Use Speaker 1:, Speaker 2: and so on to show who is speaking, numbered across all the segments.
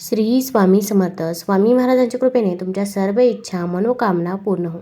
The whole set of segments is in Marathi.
Speaker 1: श्री स्वामी समर्थ. स्वामी महाराजांच्या कृपेने तुमच्या सर्व इच्छा मनोकामना पूर्ण हो.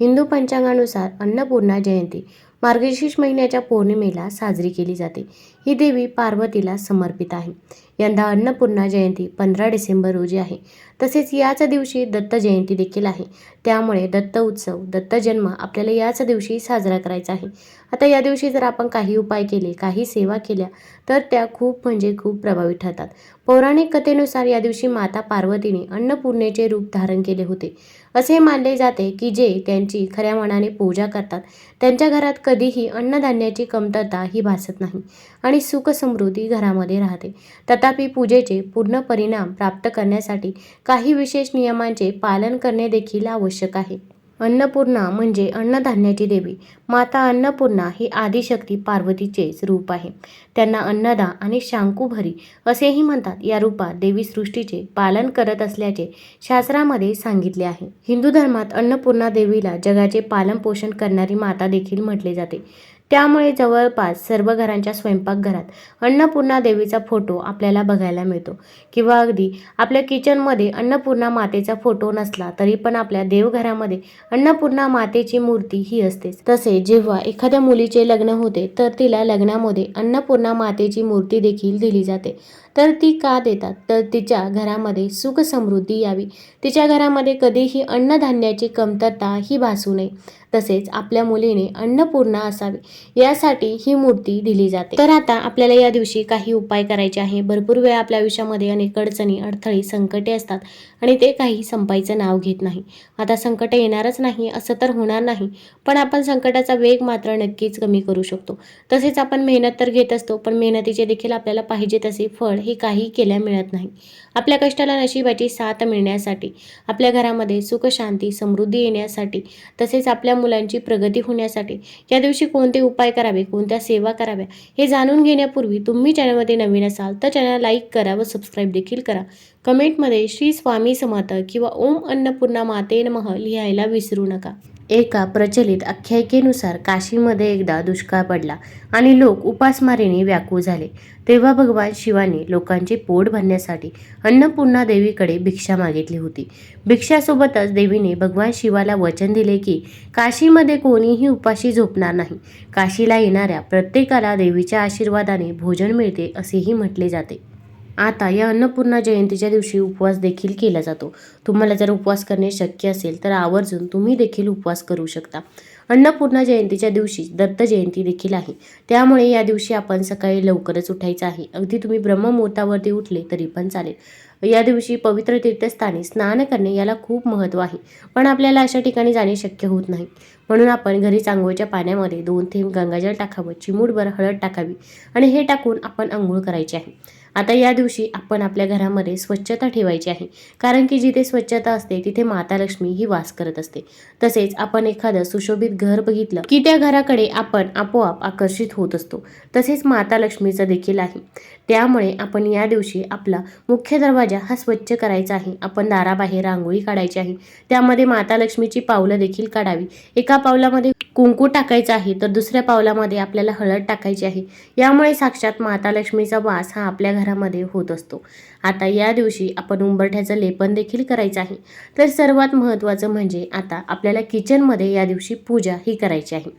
Speaker 1: हिंदू पंचांगानुसार अन्नपूर्णा जयंती मार्गशीर्ष महिन्याच्या पौर्णिमेला साजरी केली जाते. ही देवी पार्वतीला समर्पित आहे. यंदा अन्नपूर्णा जयंती पंधरा डिसेंबर रोजी आहे. तसेच याच दिवशी दत्त जयंती देखील आहे. त्यामुळे दत्त उत्सव दत्त जन्म आपल्याला याच दिवशी साजरा करायचा आहे. आता या दिवशी जर आपण काही उपाय केले काही सेवा केल्या तर त्या खूप म्हणजे खूप प्रभावी ठरतात. पौराणिक कथेनुसार या दिवशी माता पार्वतीने अन्नपूर्णेचे रूप धारण केले होते. असे मानले जाते की जे त्यांची खऱ्या मनाने पूजा करतात त्यांच्या घरात कधीही अन्नधान्याची कमतरता ही भासत नाही. आणि सुख समृद्धी घरामध्ये राहते. तथापि पूजेचे पूर्ण परिणाम प्राप्त करण्यासाठी काही विशेष नियमांचे पालन करणे देखील आवश्यक आहे. अन्नपूर्णा म्हणजे अन्नधान्याची देवी. माता अन्नपूर्णा ही आदिशक्ती पार्वतीचेच रूप आहे. त्यांना अन्नदा आणि शांकुभरी असेही म्हणतात. या रूपात देवी सृष्टीचे पालन करत असल्याचे शास्त्रामध्ये सांगितले आहे. हिंदू धर्मात अन्नपूर्णा देवीला जगाचे पालनपोषण करणारी माता देखील म्हटले जाते. त्यामुळे जवळपास सर्व घरांच्या स्वयंपाकघरात अन्नपूर्णा देवीचा फोटो आपल्याला बघायला मिळतो. किंवा अगदी आपल्या किचनमध्ये अन्नपूर्णा मातेचा फोटो नसला तरी पण आपल्या देवघरामध्ये अन्नपूर्णा मातेची मूर्ती ही असतेच. तसे जेव्हा एखाद्या मुलीचे लग्न होते तर तिला लग्नामध्ये अन्नपूर्णा मातेची मूर्ती देखील दिली जाते. तर ती का देतात? तर तिच्या घरामध्ये सुख समृद्धी यावी. तिच्या घरामध्ये कधीही अन्नधान्याची कमतरता ही भासू नये. तसेच आपल्या मुलीने अन्नपूर्णा असावी यासाठी ही मूर्ती दिली जाते. तर आता आपल्याला या दिवशी काही उपाय करायचे आहे. भरपूर वेळा आपल्या आयुष्यामध्ये अनेक अडचणी अडथळे संकटे असतात. आणि ते काही संपायचं नाव घेत नाही. आता संकट येणारच नाही असं तर होणार नाही. पण आपण संकटाचा वेग मात्र नक्कीच कमी करू शकतो. तसेच आपण मेहनत तर घेत असतो पण मेहनतीचे देखील आपल्याला पाहिजे तसे फळ हे काही केल्या मिळत नाही. आपल्या कष्टाला नशिबाची साथ मिळण्यासाठी आपल्या घरामध्ये सुख शांती समृद्धी येण्यासाठी तसेच आपल्या मुलांची प्रगती होण्यासाठी या दिवशी कोणते उपाय करावे कोणत्या सेवा कराव्या हे जाणून घेण्यापूर्वी तुम्ही चॅनलमध्ये नवीन असाल तर चॅनल लाईक करा व सबस्क्राईब देखील करा. कमेंटमध्ये श्री स्वामी समर्थ किंवा ओम अन्नपूर्णा माते नमः लिहायला विसरू नका. एका प्रचलित आख्यायिकेनुसार काशीमध्ये एकदा दुष्काळ पडला आणि लोक उपासमारीने व्याकुळ झाले. तेव्हा भगवान शिवाने लोकांचे पोट भरण्यासाठी अन्नपूर्णा देवीकडे भिक्षा मागितली होती. भिक्षासोबतच देवीने भगवान शिवाला वचन दिले की काशीमध्ये कोणीही उपाशी झोपणार नाही. काशीला येणाऱ्या प्रत्येकाला देवीच्या आशीर्वादाने भोजन मिळते असेही म्हटले जाते. आता या अन्नपूर्णा जयंतीच्या दिवशी उपवास देखील केला जातो. तुम्हाला जर उपवास करणे शक्य असेल तर आवर्जून तुम्ही देखील उपवास करू शकता. अन्नपूर्णा जयंतीच्या दिवशी दत्त जयंती देखील आहे. त्यामुळे या दिवशी आपण सकाळी लवकरच उठायचं आहे. अगदी तुम्ही ब्रह्ममुहूर्तावरती उठले तरी पण चालेल. या दिवशी पवित्र तीर्थस्थानी स्नान करणे याला खूप महत्त्व आहे. पण आपल्याला अशा ठिकाणी जाणे शक्य होत नाही. म्हणून आपण घरी आंघोळच्या पाण्यामध्ये दोन थेंब गंगाजल टाकावं चिमूटभर हळद टाकावी आणि हे टाकून आपण आंघोळ करायची आहे. आता या दिवशी आपण आपल्या घरामध्ये स्वच्छता ठेवायची आहे. कारण की जिथे स्वच्छता असते तिथे माता लक्ष्मी ही वास करत असते. तसेच आपण एखादं सुशोभित घर बघितलं की त्या घराकडे आपण आपोआप आकर्षित होत असतो. तसेच माता लक्ष्मीचं देखील आहे. त्यामुळे आपण या दिवशी आपला मुख्य दरवाजा हा स्वच्छ करायचा आहे. आपण दाराबाहेर रांगोळी काढायची आहे. त्यामध्ये माता लक्ष्मीची पावलं देखील काढावी. एका पावलामध्ये कुंकू टाकायचं आहे तर दुसऱ्या पावलामध्ये आपल्याला हळद टाकायची आहे. यामुळे साक्षात माता लक्ष्मीचा वास हा आपल्या घरामध्ये होत असतो. आता या दिवशी आपण उंबरठ्याचं लेपन देखील करायचं आहे. तर सर्वात महत्त्वाचं म्हणजे आता आपल्याला किचनमध्ये या दिवशी पूजा ही करायची आहे.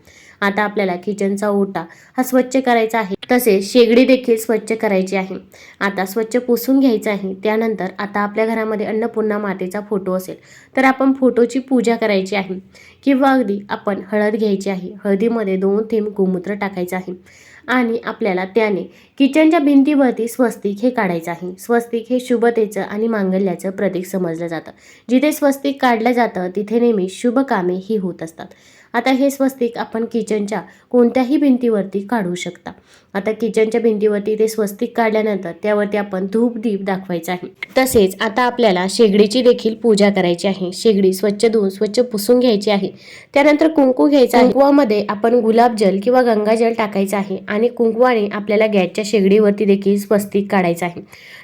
Speaker 1: आता आपल्याला किचनचा ओटा हा स्वच्छ करायचा आहे. तसेच शेगडी देखील स्वच्छ करायची आहे. आता स्वच्छ पुसून घ्यायचं आहे. त्यानंतर आता आपल्या घरामध्ये अन्नपूर्णा मातेचा फोटो असेल. तर आपण फोटोची पूजा करायची आहे. किंवा अगदी आपण हळद घ्यायची आहे. हळदीमध्ये दोन थेंब गोमूत्र टाकायचं आहे. आणि आपल्याला त्याने किचनच्या भिंतीवरती स्वस्तिक हे काढायचं आहे. स्वस्तिक हे शुभतेचं आणि मांगल्याचं प्रतीक समजलं जातं. जिथे स्वस्तिक काढलं जातं तिथे नेहमी शुभ कामे ही होत असतात. आता हे स्वस्तिक आपण किचनच्या कोणत्याही भिंतीवरती काढू शकता. आता किचनच्या भिंतीवरती ते स्वस्तिक काढल्यानंतर त्यावरती आपण धूप दीप दाखवायचा आहे. तसेच आता आपल्याला शेगडीची देखील पूजा करायची आहे. शेगडी स्वच्छ धुवून स्वच्छ पुसून घ्यायची आहे. त्यानंतर कुंकू घ्यायचा आहे. कुंकवामध्ये आपण गुलाबजल किंवा गंगाजल टाकायचं आहे आणि कुंकवाने आपल्याला गॅसच्या शेगडीवरती देखील स्वस्तिक काढायचं आहे.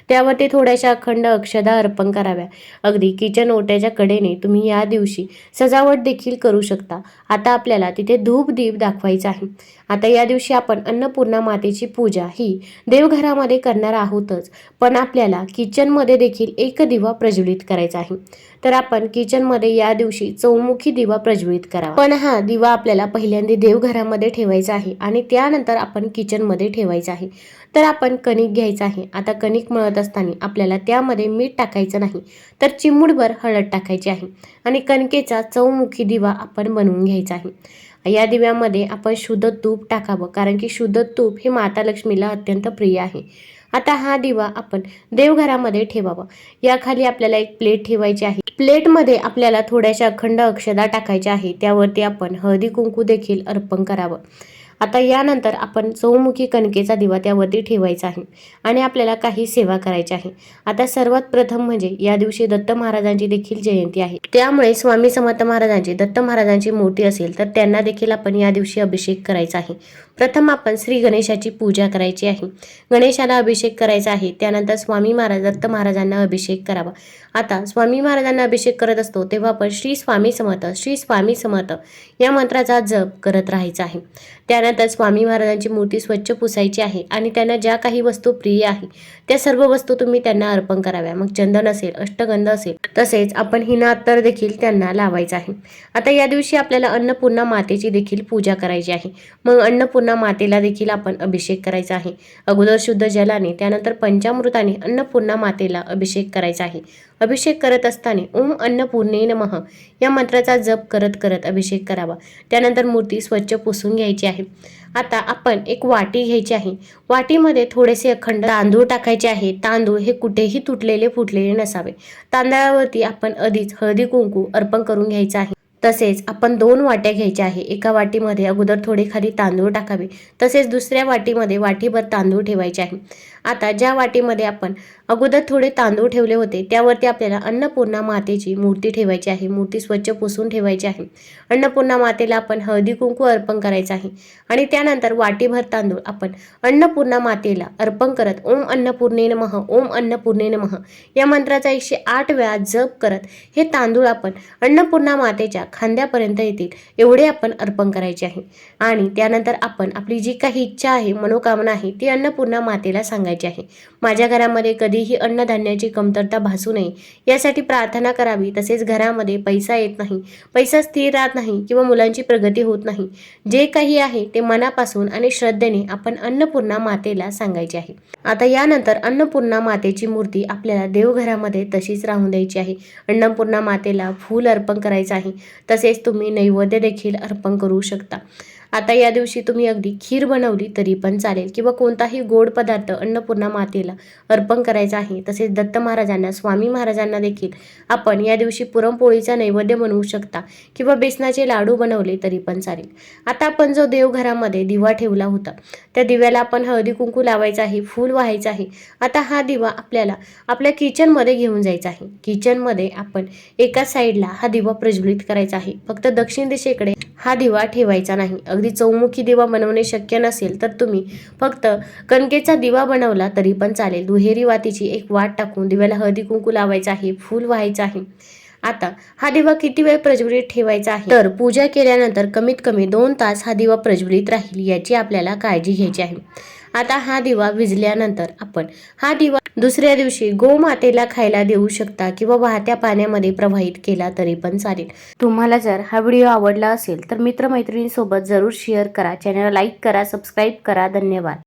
Speaker 1: त्यावरती थोड्याशा अखंड अक्षदा अर्पण कराव्या. अगदी किचन ओट्याच्या कडेने तुम्ही या दिवशी सजावट देखील करू शकता. आता आपल्याला तिथे धूप दीप दाखवायचा आहे. आता या दिवशी आपण अन्नपूर्णा मातेची पूजा ही देवघरामध्ये करणार आहोतच पण आपल्याला किचनमध्ये देखील एक दिवा प्रज्वलित करायचा आहे. तर आपण किचनमध्ये या दिवशी चौमुखी दिवा प्रज्वलित करावा. पण हा दिवा आपल्याला पहिल्यांदा देवघरामध्ये ठेवायचा आहे आणि त्यानंतर आपण किचनमध्ये ठेवायचा आहे. तर आपण कणिक घ्यायचं आहे. आता कणिक मळत असताना आपल्याला त्यामध्ये मीठ टाकायचं नाही तर चिमूडभर हळद टाकायची आहे आणि कणकेचा चौमुखी दिवा आपण बनवून घ्यायचा आहे. या दिव्यामध्ये आपण शुद्ध तूप टाकावं कारण की शुद्ध तूप हे माता लक्ष्मीला अत्यंत प्रिय आहे. आता हा दिवा आपण देवघरामध्ये ठेवावा. याखाली आपल्याला एक प्लेट ठेवायची आहे. प्लेटमध्ये आपल्याला थोड्याशा अखंड अक्षदा टाकायच्या आहे त्यावरती आपण हळदी कुंकू देखील अर्पण करावं. आता यानंतर आपण चौमुखी कणकेचा दिवा त्यावरती ठेवायचा आहे आणि आपल्याला काही सेवा करायची आहे. आता सर्वात प्रथम म्हणजे या दिवशी दत्त महाराजांची देखील जयंती आहे. त्यामुळे स्वामी समर्थ महाराजांची दत्त महाराजांची मूर्ती असेल तर त्यांना देखील आपण या दिवशी अभिषेक करायचा आहे. प्रथम आपण श्री गणेशाची पूजा करायची आहे. गणेशाला अभिषेक करायचा आहे त्यानंतर स्वामी महाराज दत्त महाराजांना अभिषेक करावा. आता स्वामी महाराजांना अभिषेक करत असतो तेव्हा आपण श्री स्वामी समर्थ श्री स्वामी समर्थ या मंत्राचा जप करत राहायचा आहे. त्यानंतर स्वामी महाराजांची मूर्ती स्वच्छ पुसायची आहे आणि त्यांना ज्या काही वस्तू प्रिय आहे त्या सर्व वस्तू तुम्ही त्यांना अर्पण कराव्या. मग चंदन असेल अष्टगंध असेल तसेच आपण हिना अत्तर देखील त्यांना लावायचं आहे. आता या दिवशी आपल्याला अन्नपूर्णा मातेची देखील पूजा करायची आहे. मग अन्नपूर्णा मातेला देखील आपण अभिषेक करायचा आहे. अगोदर शुद्ध जलाने त्यानंतर पंचामृताने अन्नपूर्णा मातेला अभिषेक करायचा आहे. अभिषेक करत असताना ओम अन्नपूर्णे नमः या मंत्राचा जप करत करत अभिषेक करावा. त्यानंतर मूर्ती स्वच्छ पुसून घ्यायची आहे. आता आपण एक वाटी घ्यायची आहे. वाटीमध्ये थोडेसे अखंड तांदूळ टाकायचे आहे. तांदूळ हे कुठेही तुटलेले फुटलेले नसावे. तांदळावरती आपण आधीच हळदी कुंकू अर्पण करून घ्यायचं आहे. तसेच आपण दोन वाट्या घ्यायच्या आहे. एका वाटीमध्ये अगोदर थोडे खाली तांदूळ टाकावे. तसेच दुसऱ्या वाटीमध्ये वाटीभर तांदूळ ठेवायचे आहे. आता ज्या वाटीमध्ये आपण अगोदर थोडे तांदूळ ठेवले होते त्यावरती आपल्याला अन्नपूर्णा मातेची मूर्ती ठेवायची आहे. मूर्ती स्वच्छ पुसून ठेवायची आहे. अन्नपूर्णा मातेला आपण हळदी कुंकू अर्पण करायचं आहे. आणि त्यानंतर वाटीभर तांदूळ आपण अन्नपूर्णा मातेला अर्पण करत ओम अन्नपूर्णे नमः ओम अन्नपूर्णे नमः या मंत्राचा एकशे आठ वेळा जप करत हे तांदूळ आपण अन्नपूर्णा मातेच्या खांद्यापर्यंत येतील एवढे आपण अर्पण करायचे आहे. आणि त्यानंतर आपण आपली जी काही इच्छा आहे मनोकामना आहे ती अन्नपूर्णा मातेला सांगायची आहे. माझ्या घरामध्ये कधीही अन्नधान्याची कमतरता भासू नये. यासाठी प्रार्थना करावी. तसेच घरामध्ये पैसा येत नाही. पैसा स्थिर राहत नाही किंवा मुलांची प्रगती होत नाही. जे काही आहे ते मनापासून आणि श्रद्धेने आपण अन्नपूर्णा मातेला सांगायचे आहे. आता यानंतर अन्नपूर्णा मातेची मूर्ती आपल्याला देवघरामध्ये तशीच राहून द्यायची आहे. अन्नपूर्णा मातेला फूल अर्पण करायचं आहे. तसेच तुम्ही नैवेद्य देखील अर्पण करू शकता. आता या दिवशी तुम्ही अगदी खीर बनवली तरी पण चालेल. किंवा कोणताही गोड पदार्थ अन्नपूर्णा मातेला अर्पण करायचा आहे तसेच दत्त महाराजांना स्वामी महाराजांना देखील आपण या दिवशी पुरणपोळीचा नैवेद्य बनवू शकता किंवा बेसनाचे लाडू बनवले तरी पण चालेल. आता आपण जो देवघरामध्ये दिवा ठेवला होता त्या दिव्याला आपण हळदी कुंकू लावायचा आहे फूल व्हायचं आहे. आता हा दिवा आपल्याला आपल्या किचनमध्ये घेऊन जायचा आहे. किचनमध्ये आपण एका साईडला हा दिवा प्रज्वलित करायचा आहे. फक्त दक्षिण दिशेकडे हा दिवा ठेवायचा नाही. अगदी चौमुखी दिवा बनवणे शक्य नसेल तर तुम्ही फक्त कणकेचा दिवा बनवला तरी पण चालेल. दुहेरी वातीची एक वाट टाकून दिव्याला हळदी कुंकू लावायचं आहे फूल व्हायचं आहे. आता हा दिवा किती वेळ प्रज्वलित ठेवायचा आहे? तर पूजा केल्यानंतर कमीत कमी दोन तास हा दिवा प्रज्वलित राहील याची आपल्याला काळजी घ्यायची आहे. आता हा दिवा विजल्यानंतर आपण हा दिवा दुसऱ्या दिवशी गोमातेला खायला देऊ शकता किंवा वाहत्या पाण्यामध्ये प्रवाहित केला तरी पण चालेल. तुम्हाला जर हा व्हिडिओ आवडला असेल तर मित्रमैत्रिणींसोबत जरूर शेअर करा. चॅनल लाईक करा सबस्क्राईब करा. धन्यवाद.